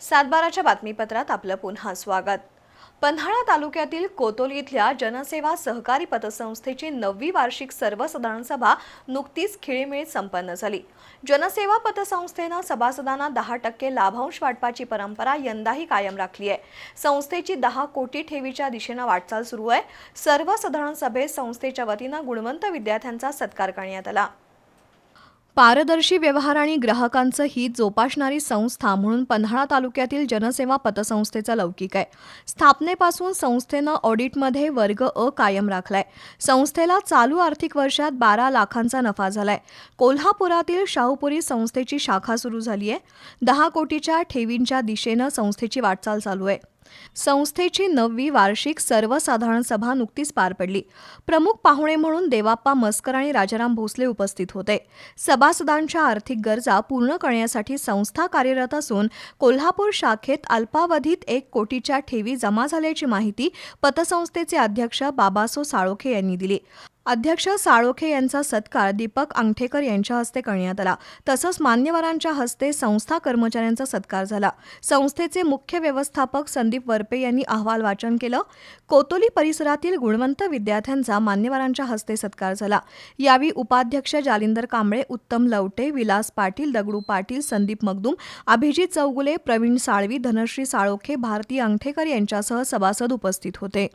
सातबाराच्या बातमीपत्रात आपलं पुन्हा स्वागत. पन्हाळा तालुक्यातील कोतोली इथल्या जनसेवा सहकारी पतसंस्थेची नववी वार्षिक सर्वसाधारण सभा नुकतीच खिळीमिळीत संपन्न झाली. जनसेवा पतसंस्थेनं सभासदांना दहा टक्के लाभांश वाटपाची परंपरा यंदाही कायम राखली आहे. संस्थेची दहा कोटी ठेवीच्या दिशेनं वाटचाल सुरू आहे. सर्वसाधारण सभेत संस्थेच्या वतीनं गुणवंत विद्यार्थ्यांचा सत्कार करण्यात आला. पारदर्शी व्यवहार आणि ग्राहकांचं हित जोपासणारी संस्था म्हणून पन्हाळा तालुक्यातील जनसेवा पतसंस्थेचा लौकिक आहे. स्थापनेपासून संस्थेनं ऑडिटमध्ये वर्ग अ कायम राखलाय. संस्थेला चालू आर्थिक वर्षात बारा लाखांचा नफा झालाय. कोल्हापुरातील शाहूपुरी संस्थेची शाखा सुरू झाली आहे दहा कोटीच्या ठेवींच्या दिशेनं संस्थेची वाटचाल चालू आहे. संस्थेची नववी वार्षिक सर्वसाधारण सभा नुकतीच पार पडली. प्रमुख पाहुणे म्हणून देवाप्पा मस्कर आणि राजाराम भोसले उपस्थित होते. सभासदांच्या आर्थिक गरजा पूर्ण करण्यासाठी संस्था कार्यरत असून कोल्हापूर शाखेत अल्पावधीत एक कोटीच्या ठेवी जमा झाल्याची माहिती पतसंस्थेचे अध्यक्ष बाबासो साळोखे यांनी दिली. अध्यक्ष साळोखे यांचा सत्कार दीपक अंगठेकर यांच्या हस्ते करण्यात आला. तसंच मान्यवरांच्या हस्ते संस्था कर्मचाऱ्यांचा सत्कार झाला. संस्थेचे मुख्य व्यवस्थापक संदीप वरपे यांनी अहवाल वाचन केलं. कोतोली परिसरातील गुणवंत विद्यार्थ्यांचा मान्यवरांच्या हस्ते सत्कार झाला. यावेळी उपाध्यक्ष जालिंदर कांबळे उत्तम लवटे विलास पाटील दगडू पाटील संदीप मगदूम अभिजित चौगुले प्रवीण साळवी धनश्री साळोखे भारती अंगठेकर यांच्यासह सभासद उपस्थित होते.